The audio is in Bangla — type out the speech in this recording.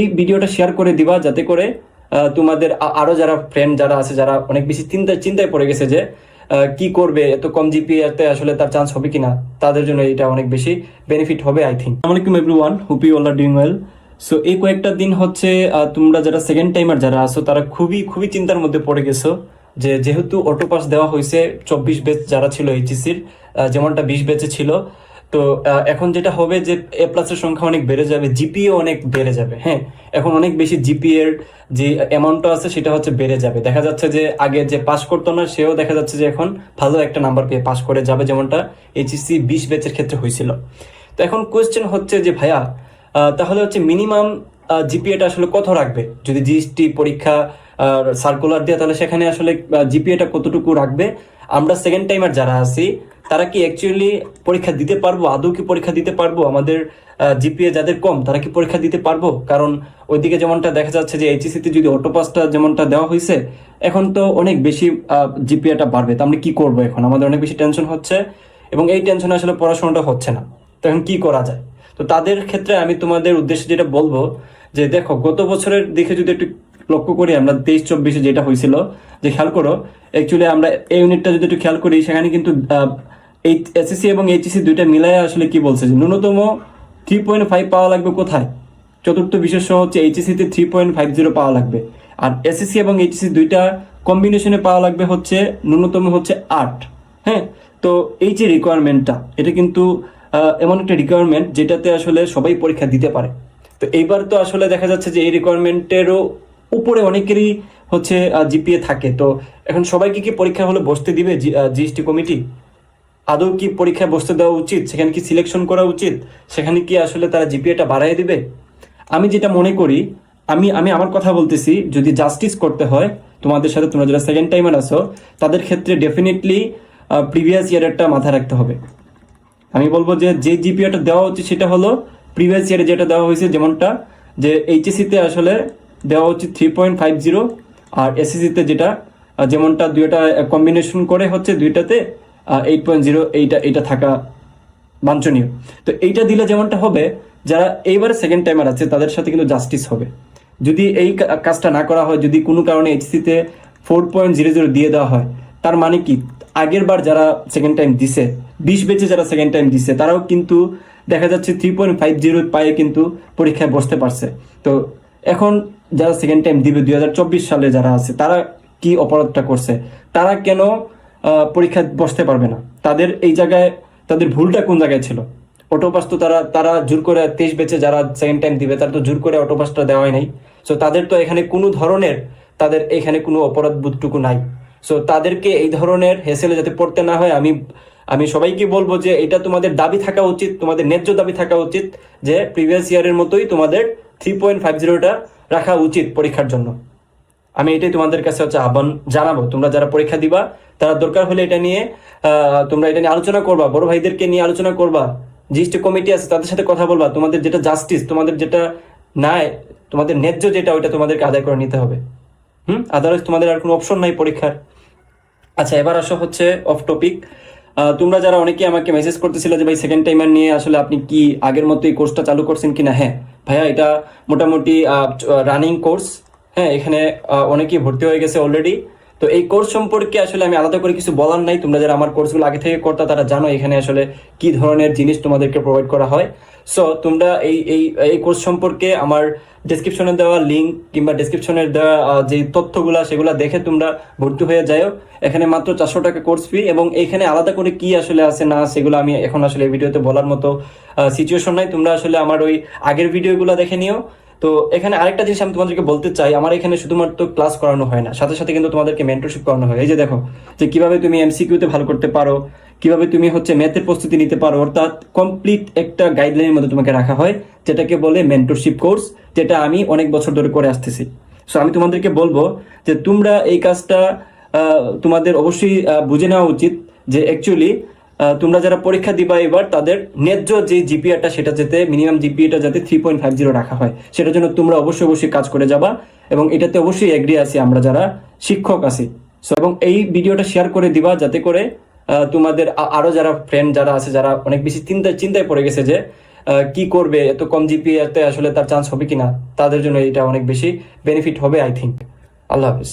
এই ভিডিওটা শেয়ার করে দিবা যাতে করে তোমাদের আরও যারা ফ্রেন্ড যারা আছে, যারা অনেক বেশি চিন্তায় চিন্তায় পড়ে গেছে যে কি করবে, এত কম জিপিএতে আসলে তার চান্স হবে কিনা, তাদের জন্য এটা অনেক বেশি বেনিফিট হবে আই থিঙ্ক আসসালামাইকুম everyone hope you all are doing well so এই কয়েকটা দিন হচ্ছে তোমরা যারা সেকেন্ড টাইমার যারা আছো, তারা খুবই খুবই চিন্তার মধ্যে পড়ে গেছো যে, যেহেতু অটো পাস দেওয়া হয়েছে চব্বিশ বেচ যারা ছিল এইচএসির যেমনটা বিশ বেচে ছিল তো এখন যেটা হবে যে এ প্লাসের সংখ্যা অনেক বেড়ে যাবে জিপিএ অনেক বেড়ে যাবে হ্যাঁ? এখন অনেক বেশি জিপিএ এর যে অ্যামাউন্টটা আছে সেটা হচ্ছে বেড়ে যাবে। দেখা যাচ্ছে যে আগে যে পাস করতো না, সেও দেখা যাচ্ছে যে এখন ভালো একটা নাম্বার পেয়ে পাস করে যাবে, যেমনটা এইচএসসি বিশ ব্যাচের ক্ষেত্রে হয়েছিল। তো এখন কোয়েশ্চেন হচ্ছে যে, ভাইয়া তাহলে হচ্ছে মিনিমাম জিপিএটা আসলে কত রাখবে? যদি জিএসটি পরীক্ষা সার্কুলার দিয়ে, তাহলে সেখানে আসলে জিপিএটা কতটুকু রাখবে? আমরা সেকেন্ড টাইমার যারা আছি তারা কি অ্যাকচুয়ালি পরীক্ষা দিতে পারব? আদৌ কি পরীক্ষা দিতে পারব? আমাদের জিপিএ যাদের কম, তারা কি পরীক্ষা দিতে পারব? কারণ ওইদিকে যেমনটা দেখা যাচ্ছে যে এইচএসিতে যদি অটো পাসটা যেমনটা দেওয়া হয়েছে এখন তো অনেক বেশি জিপিএটা বাড়বে। তো আমরা কি করব এখন? আমাদের অনেক বেশি টেনশন হচ্ছে এবং এই টেনশনে আসলে পড়াশোনাটা হচ্ছে না। তো এখন কি করা যায়? তো তাদের ক্ষেত্রে আমি তোমাদের উদ্দেশ্যে যেটা বলব, যে দেখো, গত বছরের দিকে যদি একটু লক্ষ্য করি, আমরা তেইশ চব্বিশে যেটা হয়েছিল যে খেয়াল করো অ্যাকচুয়ালি আমরা এই ইউনিটটা যদি একটু খেয়াল করি, সেখানে কিন্তু এই এসএসসি এবং এইচএসসি দুইটা মিলায় আসলে কি বলছে যে, ন্যূনতম থ্রি পয়েন্ট ফাইভ পাওয়া লাগবে কোথায়? চতুর্থ বিশেষ হচ্ছে এইচএসসিতে থ্রি পয়েন্ট ফাইভ জিরো পাওয়া লাগবে। আর এসএসসি এবং এইচএসসি দুইটা কম্বিনেশনে পাওয়া লাগবে হচ্ছে, ন্যূনতম হচ্ছে আট। হ্যাঁ? তো এই যে রিকোয়ারমেন্টটা এটা কিন্তু এমন একটা রিকোয়ারমেন্ট যেটাতে আসলে সবাই পরীক্ষা দিতে পারে। তো এইবার তো আসলে দেখা যাচ্ছে যে এই রিকোয়ারমেন্টেরও উপরে অনেকেরই হচ্ছে জিপিএ থাকে। তো এখন সবাইকে কি পরীক্ষা হলে বসতে দিবে জিএসটি কমিটি আদৌ কি পরীক্ষায় বসতে দেওয়া উচিত? সেখানে কি সিলেকশন করা উচিত? সেখানে কি আসলে তারা জিপিএটা বাড়ায় দিবে? আমি যেটা মনে করি, আমি আমি আমার কথা বলতেছি, যদি জাস্টিস করতে হয়, তোমাদের সাথে তোমরা যারা সেকেন্ড টাইমার আছো, তাদের ক্ষেত্রে ডেফিনেটলি প্রিভিয়াস ইয়ারেরটা মাথায় রাখতে হবে। আমি বলব যে যে জিপিএটা দেওয়া হচ্ছে সেটা হলো প্রিভিয়াস ইয়ারে যেটা দেওয়া হয়েছে যেমনটা, যে এইচএসিতে আসলে দেওয়া হচ্ছে থ্রি পয়েন্ট ফাইভ জিরো আর এসএসসিতে যেটা যেমনটা দুইটা কম্বিনেশন করে হচ্ছে দুইটাতে এইট পয়েন্ট জিরো এইটা এইটা থাকা বাঞ্ছনীয়। তো এইটা দিলে যেমনটা হবে, যারা এইবার সেকেন্ড টাইমার আছে, তাদের সাথে কিন্তু জাস্টিস হবে। যদি এই কাজটা না করা হয়, যদি কোনো কারণে এইচসিতে ফোর পয়েন্ট জিরো জিরো দিয়ে দেওয়া হয়, তার মানে কি? আগের বার যারা সেকেন্ড টাইম দিছে, বিশ বেচে যারা সেকেন্ড টাইম দিছে, তারাও কিন্তু দেখা যাচ্ছে থ্রি পয়েন্ট ফাইভ জিরো পায়ে কিন্তু পরীক্ষায় বসতে পারছে। তো এখন যারা সেকেন্ড টাইম দিবে, দুই হাজার চব্বিশ সালে যারা আছে, তারা কি অপরাধটা করছে? তারা কেন আহ, পরীক্ষায় বসতে পারবে না। তাদের এই জায়গায় তাদের ভুলটা কোন জায়গায় ছিল? অটোপাস তো তারা তারা জোর করে তেইশ বেচে যারা সেকেন্ড টাইম দিবে তারা তো জোর করে অটোপাসটা দেওয়াই নাই। সো তাদের তো এখানে কোনো ধরনের তাদের এখানে কোনো অপরাধ বোধটুকু নাই। সো তাদেরকে এই ধরনের হেসেলে যাতে পড়তে না হয় আমি আমি সবাইকে বলব যে এটা তোমাদের দাবি থাকা উচিত তোমাদের ন্যায্য দাবি থাকা উচিত যে প্রিভিয়াস ইয়ারের মতোই তোমাদের থ্রি পয়েন্ট ফাইভ জিরোটা রাখা উচিত পরীক্ষার জন্য। আমি এটাই তোমাদের কাছে হচ্ছে আহ্বান জানাব। তোমরা যারা পরীক্ষা দিবা, তারা দরকার হলে এটা নিয়ে তোমরা এটা নিয়ে আলোচনা করবা, বড় ভাইদেরকে নিয়ে আলোচনা করবা, জিএসটি কমিটি আছে, তাদের সাথে কথা বলবা, তোমাদের যেটা জাস্টিস তোমাদের যেটা নাই তোমাদের ন্যায্য যেটা, ওইটা তোমাদেরকে আদায় করে নিতে হবে। হুম? আদারওয়াইজ তোমাদের আর কোনো অপশন নাই পরীক্ষার। আচ্ছা এবার আসো হচ্ছে অফ টপিক তোমরা যারা অনেকে আমাকে মেসেজ করতেছিল যে, ভাই সেকেন্ড টাইমার নিয়ে আসলে আপনি কি আগের মতো এই কোর্সটা চালু করছেন কিনা? হ্যাঁ ভাইয়া, এটা মোটামুটি রানিং কোর্স হ্যাঁ এখানে অনেকেই ভর্তি হয়ে গেছে অলরেডি তো এই কোর্স সম্পর্কে আসলে আমি আলাদা করে কিছু বলার নাই। তোমরা যারা আমার কোর্সগুলো আগে থেকে করতা, তারা জানো এখানে আসলে কি ধরনের জিনিস তোমাদেরকে প্রোভাইড করা হয়। সো তোমরা এই এই এই কোর্স সম্পর্কে আমার ডেসক্রিপশনে দেওয়া লিঙ্ক কিংবা ডেসক্রিপশনের দেওয়া যে তথ্যগুলা, সেগুলো দেখে তোমরা ভর্তি হয়ে যাও এখানে মাত্র চারশো টাকা কোর্স ফি এবং এখানে আলাদা করে কি আসলে আছে, না সেগুলো আমি এখন আসলে ভিডিওতে বলার মতো সিচুয়েশন নাই। তোমরা আসলে আমার ওই আগের ভিডিওগুলো দেখে নিও। তো এখানে আরেকটা জিনিস আমি তোমাদেরকে বলতে চাই, আমার এখানে শুধুমাত্র ক্লাস করানো হয় না, সাথে সাথে কিন্তু তোমাদেরকে মেন্টরশিপ করানো হয়। এই যে দেখো, যে কীভাবে তুমি এমসিকিউতে ভালো করতে পারো, কীভাবে তুমি হচ্ছে ম্যাথের প্রস্তুতি নিতে পারো, অর্থাৎ কমপ্লিট একটা গাইডলাইনের মধ্যে তোমাকে রাখা হয়, যেটাকে বলে মেন্টরশিপ কোর্স যেটা আমি অনেক বছর ধরে করে আসতেছি। সো আমি তোমাদেরকে বলব যে তোমরা এই কাজটা তোমাদের অবশ্যই বুঝে নেওয়া উচিত যে অ্যাকচুয়ালি তোমরা যারা পরীক্ষা দিবা এবার, তাদের ন্যায্য যে জিপিএটা সেটা যাতে মিনিমাম জিপিএটা যাতে থ্রি পয়েন্ট ফাইভ জিরো রাখা হয়, সেটার জন্য তোমরা অবশ্যই অবশ্যই কাজ করে যাবা এবং এটাতে অবশ্যই এগ্রি আছি আমরা যারা শিক্ষক আছি। সো এবং এই ভিডিওটা শেয়ার করে দিবা যাতে করে তোমাদের আ- আরও যারা ফ্রেন্ড যারা আছে, যারা অনেক বেশি চিন্তায় চিন্তায় পড়ে গেছে যে কি করবে, এত কম জিপিএতে আসলে তার চান্স হবে কিনা, তাদের জন্য এটা অনেক বেশি বেনিফিট হবে আই থিঙ্ক আল্লাহ হাফিজ।